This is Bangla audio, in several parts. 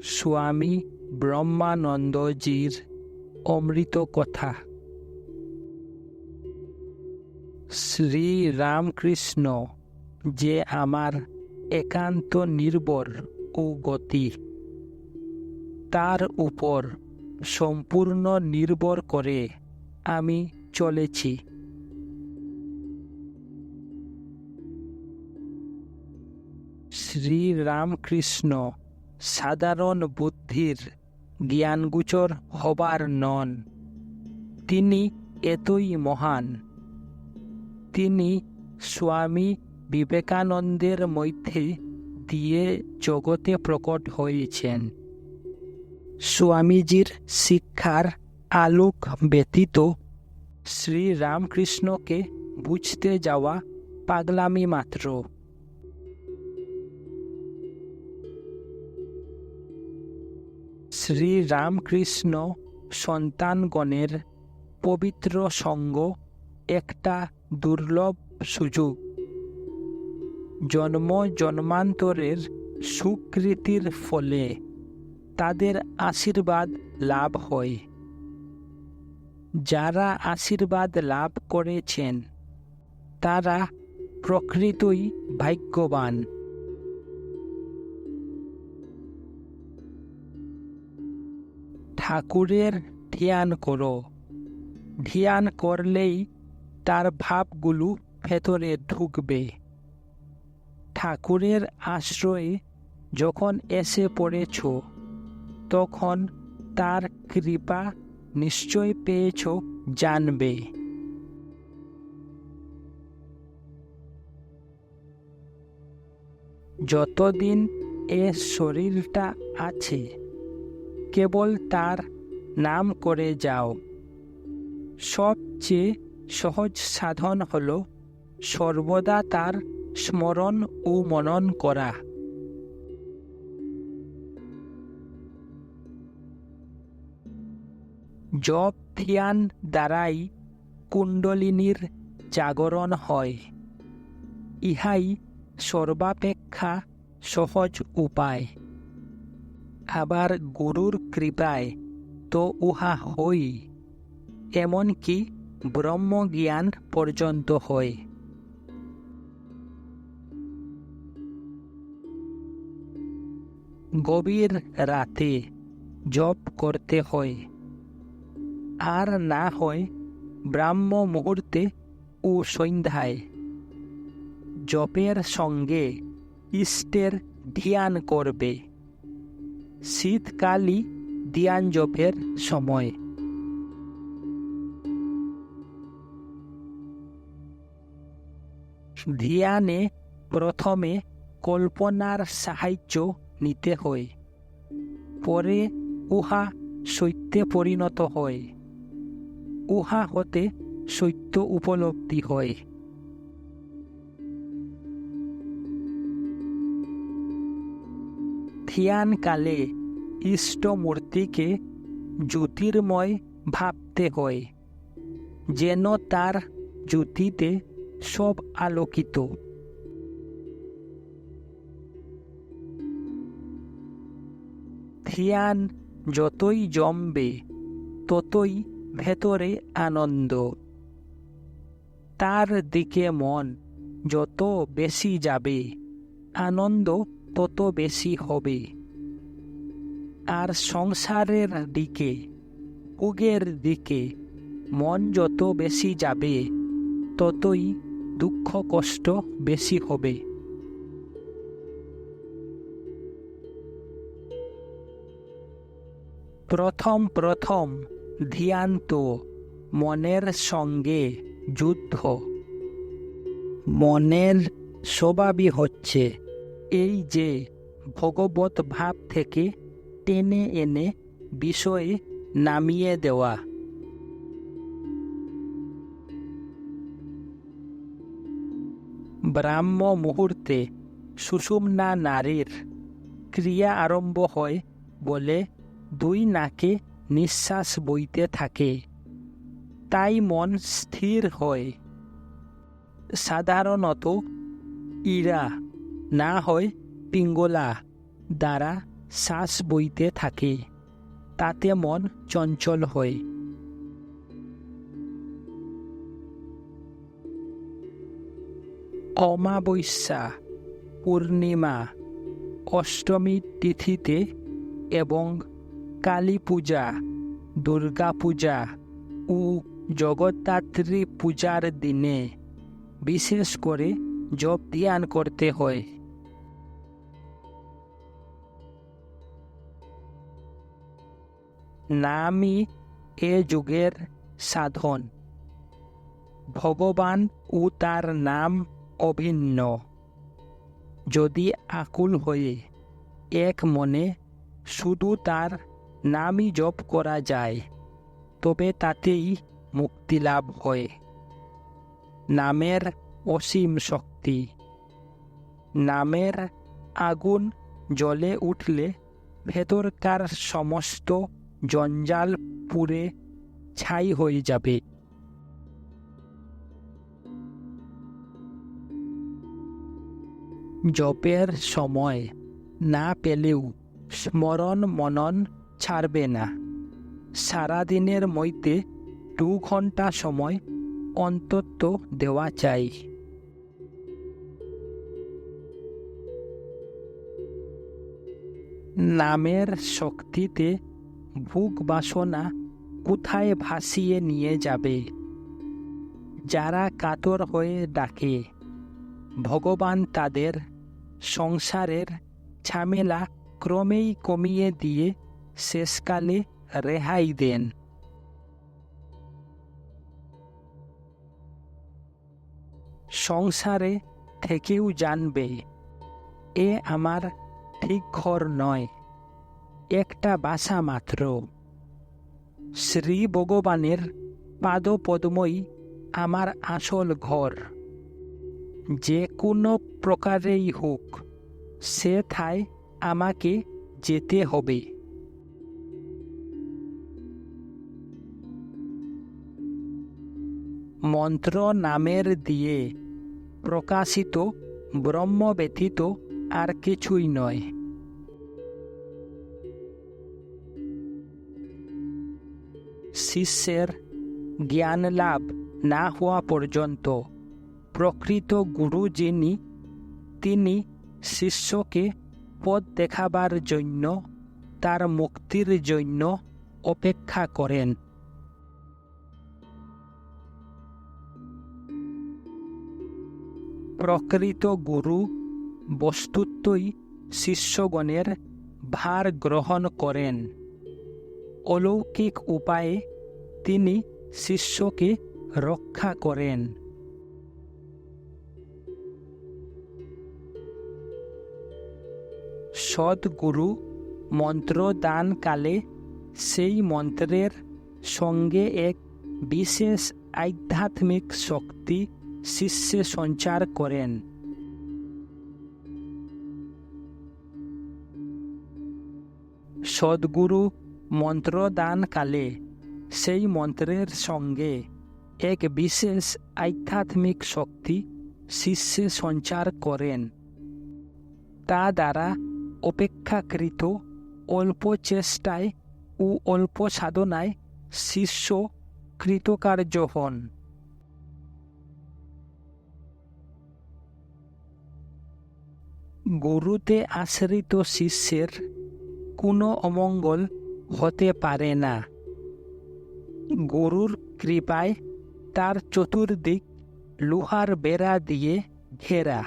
স্বামী ব্রহ্মানন্দজির অমৃত কথা। শ্রী রামকৃষ্ণ যে আমার একান্ত নির্ভর ও গতি তার উপর সম্পূর্ণ নির্ভর করে আমি চলেছি। শ্রীরামকৃষ্ণ সাধারণ বুদ্ধির জ্ঞানগুচর হবার নন। তিনি এতই মহান। তিনি স্বামী বিবেকানন্দের মধ্যে দিয়ে জগতে প্রকট হয়েছেন। স্বামীজির শিক্ষার আলোক ব্যতীত শ্রীরামকৃষ্ণকে বুঝতে যাওয়া পাগলামি মাত্র। শ্রীরামকৃষ্ণ সন্তানগণের পবিত্র সঙ্গ একটা দুর্লভ সুযোগ। জন্ম জন্মান্তরের সুকৃতির ফলে তাদের আশীর্বাদ লাভ হয়। যারা আশীর্বাদ লাভ করেছেন, তারা প্রকৃতই ভাগ্যবান। ঠাকুরের ধ্যান করো। ধ্যান করলেই তার ভাবগুলো ভেতরে ঢুকবে। ঠাকুরের আশ্রয়ে যখন এসে পড়েছ, তখন তার কৃপা নিশ্চয় পেয়েছ, জানবে। যতদিন এ শরীরটা আছে কেবল তার নাম করে যাও। সবচেয়ে সহজ সাধন হল সর্বদা তার স্মরণ ও মনন করা। জপ ধ্যান দ্বারাই কুণ্ডলিনীর জাগরণ হয়। ইহাই সর্বাপেক্ষা সহজ উপায়। আবার গুরুর কৃপায় তো উহা হই, এমনকি ব্রহ্মজ্ঞান পর্যন্ত হয় গভীর রাতে জপ করতে হয় আর না হয় ব্রাহ্ম মুহূর্তে ও সন্ধ্যায়। জপের সঙ্গে ইষ্টের ধ্যান করবে। শীতকালই ধ্যান জপের সময়। ধ্যানে প্রথমে কল্পনার সাহায্য নিতে হয়, পরে উহা সত্যে পরিণত হয়। উহা হতে সত্য উপলব্ধি হয়। ধ্যানকালে ইষ্টমূর্তিকে জ্যোতির্ময় ভাবতে হয়, যেন তার জ্যোতিতে সব আলোকিত। ধ্যান যতই জমবে, ততই ভেতরে আনন্দ। তার দিকে মন যত বেশি যাবে, আনন্দ তত বেশি হবে। আর সংসারের দিকে উগের দিকে মন যত বেশি যাবে, ততই দুঃখ কষ্ট বেশি হবে। প্রথম প্রথম ধ্যান তো মনের সঙ্গে যুদ্ধ। মনের স্বভাবই হচ্ছে এই যে ভগবত ভাব থেকে টেনে এনে বিষয়ে নামিয়ে দেওয়া। ব্রাহ্ম মুহূর্তে সুষুম্না নারীর ক্রিয়া আরম্ভ হয় বলে দুই নাকে নিঃশ্বাস বইতে থাকে। তাই মন স্থির হয়। সাধারণত ইরা না হয় পিঙ্গলা দ্বারা শ্বাস বইতে থাকে, তাতে মন চঞ্চল হয়। অমাবস্যা, পূর্ণিমা, অষ্টমী তিথিতে এবং কালী পূজা, দুর্গা পূজা ও জগদ্ধাত্রী পূজার দিনে বিশেষ করে জপ ধ্যান করতে হয়। নামই এ যুগের সাধন। ভগবান ও তার নাম অভিন্ন। যদি আকুল হয়ে এক মনে শুধু তার নামই জপ করা যায়, তবে তাতেই মুক্তি লাভ হয়। নামের অসীম শক্তি। নামের আগুন জ্বলে উঠলে ভেতরকার সমস্ত জঞ্জাল পুড়ে ছাই হয়ে যাবে। জপের সময় না পেলেও স্মরণ মনন ছাড়বে না। সারাদিনের মধ্যে দু ঘণ্টা সময় অন্তত দেওয়া চাই। নামের শক্তিতে ভুক বাসনা কোথায় ভাসিয়ে নিয়ে যাবে? যারা কাতর হয়ে ডাকে, ভগবান তাদের সংসারের ঝামেলা ক্রমেই কমিয়ে দিয়ে শেষকালে রেহাই দেন। সংসারে থেকেও জানবে, এ আমার ঠিক ঘর নয়। একটা বাসা মাত্র। শ্রী ভগবানের পাদপদ্মই আমার আসল ঘর। যে কোনো প্রকারেই হোক, সে ঠায় আমাকে যেতে হবে। মন্ত্র নামের দিয়ে প্রকাশিত ব্রহ্ম ব্যতীত আর কিছুই নয়। শিষ্যের জ্ঞান লাভ না হওয়া পর্যন্ত প্রকৃত গুরু যিনি, তিনি শিষ্যকে পথ দেখাবার জন্য, তার মুক্তির জন্য অপেক্ষা করেন। প্রকৃত গুরু বস্তুত্বই শিষ্যগণের ভার গ্রহণ করেন। অলৌকিক উপায়ে তিনি শিষ্যকে রক্ষা করেন সদ্গুরু মন্ত্র দানকালে সেই মন্ত্রের সঙ্গে এক বিশেষ আধ্যাত্মিক শক্তি শিষ্যে সঞ্চার করেন সদ্গুরু মন্ত্রদানকালে সেই মন্ত্রের সঙ্গে এক বিশেষ আধ্যাত্মিক শক্তি শিষ্যে সঞ্চার করেন। তা দ্বারা অপেক্ষাকৃত অল্প চেষ্টায় ও অল্প সাধনায় শিষ্য কৃতকার্য হন। গুরুতে আশ্রিত শিষ্যের কোনো অমঙ্গল হতে পারে না। গরুর কৃপায় তার চতুর্দিক লোহার বেড়া দিয়ে ঘেরা।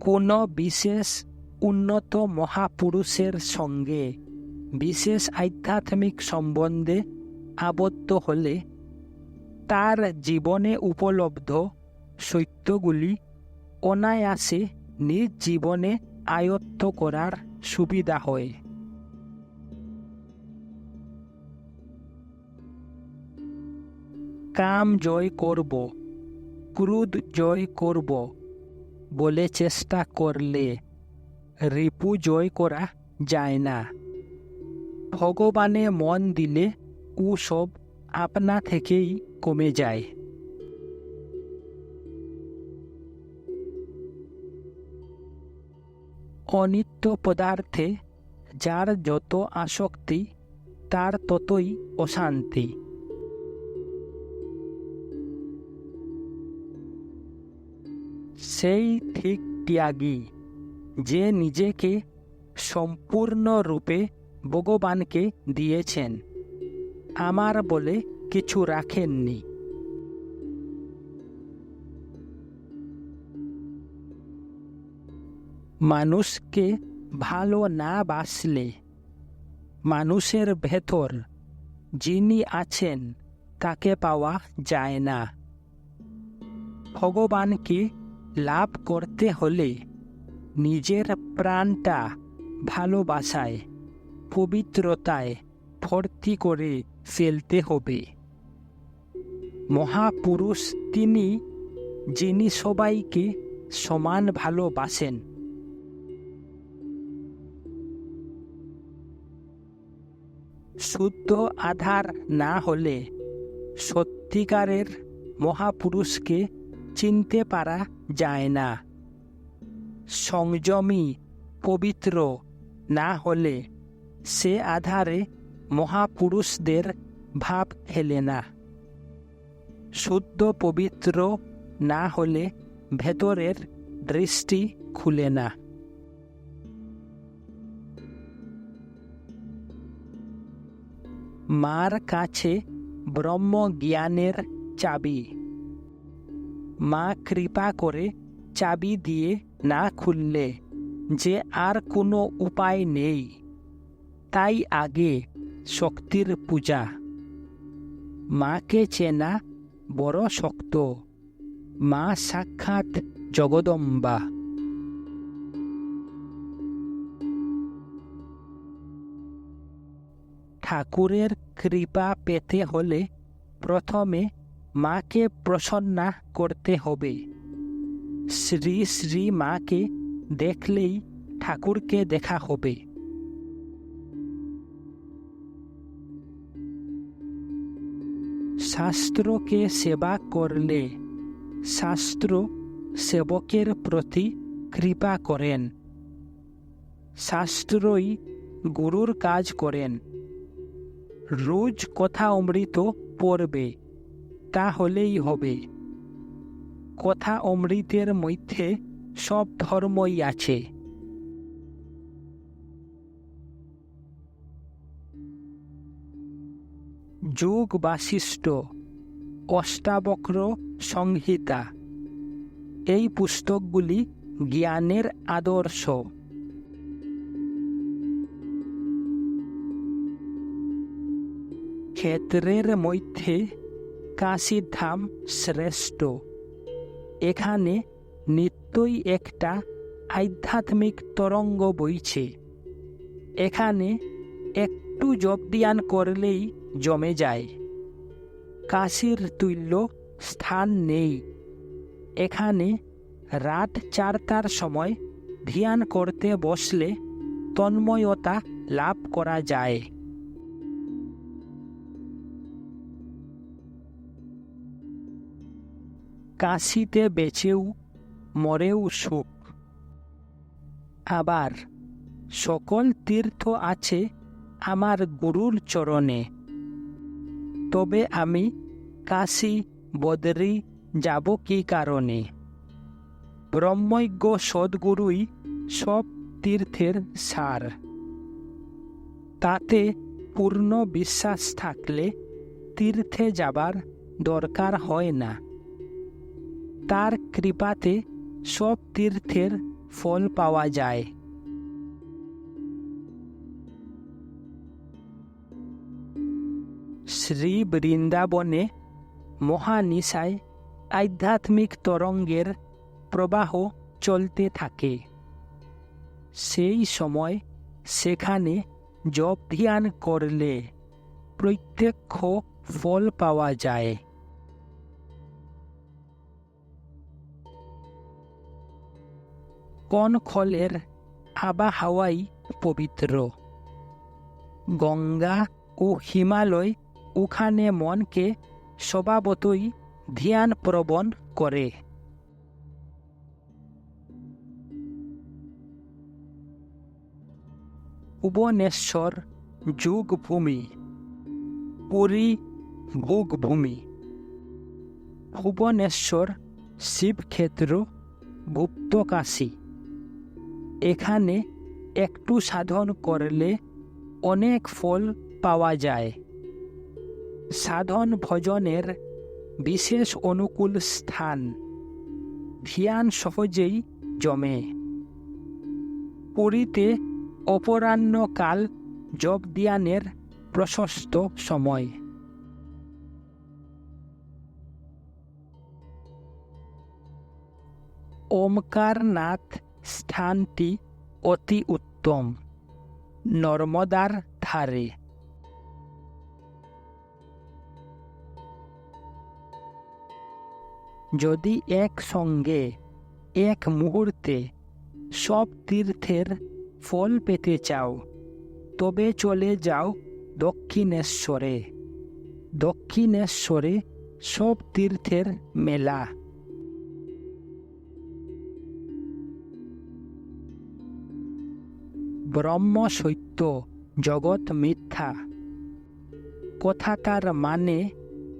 কোনো বিশেষ উন্নত মহাপুরুষের সঙ্গে বিশেষ আধ্যাত্মিক সম্বন্ধে আবদ্ধ হলে তার জীবনে উপলব্ধ সত্যগুলি অনায়াসে নিজ জীবনে আয়ত্ত করার সুবিধা হয়। কাম জয় করব, ক্রোধ জয় করব বলে চেষ্টা করলে রিপু জয় করা যায় না। ভগবানে মন দিলে ও সব আপনা থেকেই কমে যায়। অনিত্য পদার্থে, যার যত আসক্তি, তার ততই অশান্তি। সেই ঠিক ত্যাগী, যে নিজেকে সম্পূর্ণরূপে ভগবানকে দিয়েছেন, আমার বলে কিছু রাখেননি। মানুষকে ভালো না বাসলে মানুষের ভেতর যিনি আছেন তাকে পাওয়া যায় না। ভগবানকে লাভ করতে হলে নিজের প্রাণটা ভালোবাসায়, পবিত্রতায় ভর্তি করে ফেলতে হবে। মহাপুরুষ তিনি, যিনি সবাইকে সমান ভালোবাসেন। শুদ্ধ আধার না হলে সত্যিকারের মহাপুরুষকে চিনতে পারা যায় না। সংযমী, পবিত্র না হলে সে আধারে মহাপুরুষদের ভাব খেলে না। শুদ্ধ, পবিত্র না হলে ভেতরের দৃষ্টি খুলে না। মার কাছে ব্রহ্ম জ্ঞানের চাবি মা কৃপা করে চাবি দিয়ে না খুললে যে আর কোনো উপায় নেই তাই আগে শক্তির পূজা মাকে চেনা বড় শক্ত মা সাক্ষাৎ জগদম্বা ঠাকুরের কৃপা পেতে হলে প্রথমে মাকে প্রসন্না করতে হবে। শ্রী শ্রী মাকে দেখলেই ঠাকুরকে দেখা হবে। শাস্ত্রকে সেবা করলে শাস্ত্র সেবকের প্রতি কৃপা করেন। শাস্ত্রই গুরুর কাজ করেন। রোজ কথা অমৃত পড়বে তাহলেই হবে। কথা অমৃতের মধ্যে সব ধর্মই আছে। যোগ বাশিষ্ঠ অষ্টাবক্র সংহিতা। এই পুস্তকগুলি জ্ঞানের আদর্শ। ক্ষেত্রের মধ্যে কাশীধাম শ্রেষ্ঠ। এখানে নিত্যই একটা আধ্যাত্মিক তরঙ্গ বইছে। এখানে একটু জবদিয়ান করলেই জমে যায়। কাশীর তুল্য স্থান নেই। এখানে রাত চারটার সময় ধ্যান করতে বসলে তন্ময়তা লাভ করা যায়। কাশিতে বেঁচেও মরেও সুখ। আবার, সকল তীর্থ আছে আমার গুরুর চরণে। তবে আমি কাশি, বদরি যাব কি কারণে? ব্রহ্মজ্ঞ সদ্গুরুই সব তীর্থের সার। তাতে পূর্ণ বিশ্বাস থাকলে তীর্থে যাবার দরকার হয় না। তার কৃপাতে সব তীর্থের ফল পাওয়া যায়। শ্রী বৃন্দাবনে মহানিশায় আধ্যাত্মিক তরঙ্গের প্রবাহ চলতে থাকে। সেই সময় সেখানে জপ ধ্যান করলে প্রত্যক্ষ ফল পাওয়া যায়। কনখলের আবহাওয়াই পবিত্র। গঙ্গা ও হিমালয় ওখানে মনকে স্বভাবতই ধ্যান প্রবণ করে। ভুবনেশ্বর যুগভূমি পুরী ভোগভূমি ভুবনেশ্বর শিবক্ষেত্র গুপ্তকাশী। এখানে একটু সাধন করলে অনেক ফল পাওয়া যায়। সাধন ভজনের বিশেষ অনুকূল স্থান। ধ্যান সহজেই জমে। পুরীতে অপরাহ্নকাল যোগ ধ্যানের প্রশস্ত সময়। ওমকারনাথ স্থানটি অতি উত্তম। নর্মদার ধারে। যদি একসঙ্গে এক মুহূর্তে সব তীর্থের ফল পেতে চাও, তবে চলে যাও দক্ষিণেশ্বরে। দক্ষিণেশ্বরে সব তীর্থের মেলা। ব্রহ্ম সত্য জগৎ মিথ্যা। কথাটার মানে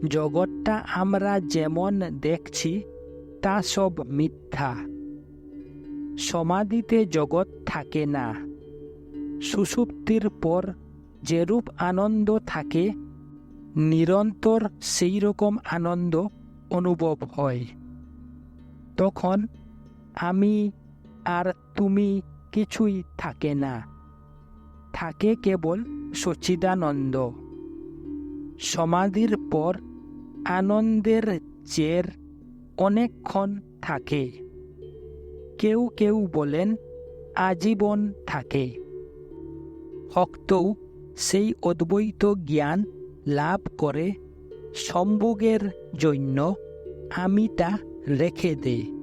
জগৎটা আমরা যেমন দেখছি, তা সব মিথ্যা। সমাধিতে জগৎ থাকে না। সুষুপ্তির পর যেরূপ আনন্দ থাকে, নিরন্তর সেই রকম আনন্দ অনুভব হয়। তখন আমি আর তুমি কিছুই থাকে না। থাকে কেবল সচিদানন্দ। সমাধির পর আনন্দের চের অনেকক্ষণ থাকে। কেউ কেউ বলেন আজীবন থাকে। ভক্তও সেই অদ্বৈত জ্ঞান লাভ করে, সম্ভোগের জন্য আমিটা রেখে দে।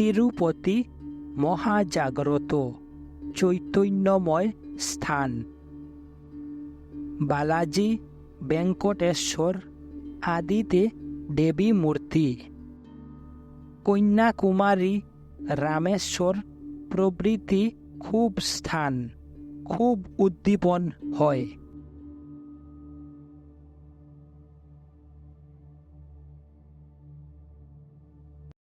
তিরুপতি মহাজাগ্রত চৈতন্যময় স্থান। বালাজি বেঙ্কটেশ্বর আদিতে দেবী মূর্তি। কন্যাকুমারী রামেশ্বর প্রভৃতি খুব স্থান, খুব উদ্দীপন হয়।